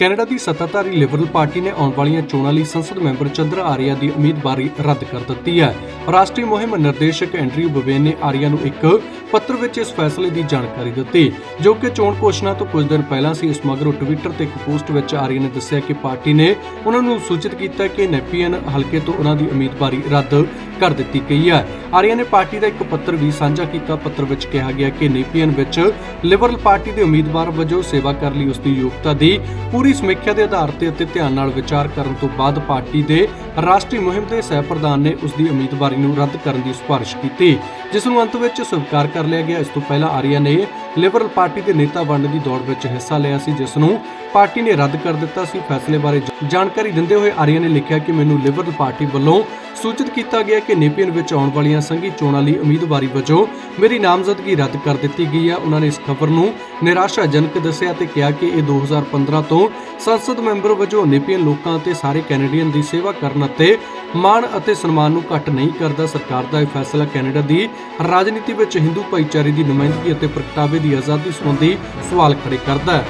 Canada ਦੀ ਸੱਤਾਧਾਰੀ liberal party ਨੇ ਆਉਣ ਵਾਲੀਆਂ ਚੋਣਾਂ ਲਈ ਸੰਸਦ ਮੈਂਬਰ ਚੰਦਰ ਆਰੀਆ ਦੀ ਉਮੀਦਵਾਰੀ ਰੱਦ ਕਰ ਦਿੱਤੀ ਹੈ। ਰਾਸ਼ਟਰੀ ਮੁਹਿੰਮ ਨਿਰਦੇਸ਼ਕ ਐਂਡਰਿਊ ਬਵੇਨ ਨੇ ਆਰੀਆ ਨੂੰ ਇੱਕ ਪੱਤਰ ਵਿੱਚ ਇਸ ਫੈਸਲੇ ਦੀ ਜਾਣਕਾਰੀ ਦਿੱਤੀ, ਜੋ ਕਿ ਚੋਣ ਘੋਸ਼ਣਾ ਤੋਂ ਕੁਝ ਦਿਨ ਪਹਿਲਾਂ ਸੀ। ਇਸ ਮਗਰੋਂ ਟਵਿੱਟਰ ਤੇ ਇੱਕ ਪੋਸਟ ਵਿੱਚ ਆਰੀਆ ਨੇ ਦੱਸਿਆ ਕਿ ਪਾਰਟੀ ਨੇ ਉਹਨਾਂ ਨੂੰ ਸੂਚਿਤ ਕੀਤਾ ਕਿ ਨੈਪੀਅਨ ਹਲਕੇ ਤੋਂ ਉਹਨਾਂ ਦੀ ਉਮੀਦਵਾਰੀ ਰੱਦ ਕਰ ਦਿੱਤੀ ਗਈ ਹੈ। ਆਰੀਆ ਨੇ ਪਾਰਟੀ ਦਾ ਇੱਕ ਪੱਤਰ ਵੀ ਸਾਂਝਾ ਕੀਤਾ। ਪੱਤਰ ਵਿੱਚ ਕਿਹਾ ਗਿਆ ਕਿ ਨੇਪੀਅਨ ਵਿੱਚ ਲਿਬਰਲ ਪਾਰਟੀ ਦੇ ਉਮੀਦਵਾਰ ਵਜੋਂ ਸੇਵਾ ਕਰਨ ਲਈ ਉਸ ਦੀ ਯੋਗਤਾ ਦੀ ਪੂਰੀ ਸਮੀਖਿਆ ਦੇ ਆਧਾਰ ਤੇ ਅਤੇ ਧਿਆਨ ਨਾਲ ਵਿਚਾਰ ਕਰਨ ਤੋਂ ਬਾਅਦ ਪਾਰਟੀ ਦੇ ਰਾਸ਼ਟਰੀ ਮੁਹਿੰਮ ਦੇ ਸਹਿ ਪ੍ਰਧਾਨ ਨੇ ਉਸ ਦੀ ਉਮੀਦਵਾਰੀ ਨੂੰ ਰੱਦ ਕਰਨ ਦੀ ਸਿਫਾਰਿਸ਼ ਕੀਤੀ। ਜਿਸ ਨੂੰ ਅੰਤ ਵਿੱਚ ਸਵੀਕਾਰ ਕਰ ਲਿਆ ਗਿਆ, ਇਸ ਤੋਂ ਪਹਿਲਾਂ ਆਰੀਆ ਨੇ ਲਿਬਰਲ ਪਾਰਟੀ ਦੇ ਨੇਤਾ ਬਣਨ ਦੀ ਦੌੜ ਵਿੱਚ ਹਿੱਸਾ ਲਿਆ ਸੀ, ਜਿਸ ਨੂੰ ਪਾਰਟੀ ਨੇ ਰੱਦ ਕਰ ਦਿੱਤਾ ਸੀ। ਫੈਸਲੇ ਬਾਰੇ ਜਾਣਕਾਰੀ ਦਿੰਦੇ ਹੋਏ ਆਰੀਆ ਨੇ ਲਿਖਿਆ ਕਿ ਮੈਨੂੰ ਲਿਬਰਲ ਪਾਰਟੀ ਵੱਲੋਂ ਸੂਚਿਤ ਕੀਤਾ ਗਿਆ ਕਿ ਨੇਪੀਅਨ ਵਿੱਚ ਆਉਣ ਵਾਲੀਆਂ ਸੰਘੀ ਚੋਣਾਂ ਲਈ ਉਮੀਦਵਾਰੀ ਵਜੋਂ ਮੇਰੀ ਨਾਮਜ਼ਦਗੀ ਰੱਦ ਕਰ ਦਿੱਤੀ ਗਈ ਹੈ ਉਹਨਾਂ ਨੇ ਇਸ ਖਬਰ ਨੂੰ ਨਿਰਾਸ਼ਾਜਨਕ ਦੱਸਿਆ ਤੇ ਕਿਹਾ ਕਿ ਇਹ 2015 ਤੋਂ ਸੰਸਦ ਮੈਂਬਰ ਵਜੋਂ ਨੇਪੀਅਨ ਲੋਕਾਂ ਅਤੇ ਸਾਰੇ ਕੈਨੇਡੀਅਨ ਦੀ ਸੇਵਾ ਕਰਨ ਅਤੇ ਮਾਣ ਅਤੇ ਸਨਮਾਨ ਨੂੰ ਘੱਟ ਨਹੀਂ ਕਰਦਾ ਸਰਕਾਰ ਦਾ ਇਹ ਫੈਸਲਾ ਕੈਨੇਡਾ ਦੀ ਰਾਜਨੀਤੀ ਵਿੱਚ ਹਿੰਦੂ ਭਾਈਚਾਰੇ ਦੀ ਨੁਮਾਇੰਦਗੀ ਅਤੇ ਪ੍ਰਗਟਾਵੇ ਦੀ ਆਜ਼ਾਦੀ ਸੰਬੰਧੀ ਸਵਾਲ ਖੜੇ ਕਰਦਾ ਹੈ।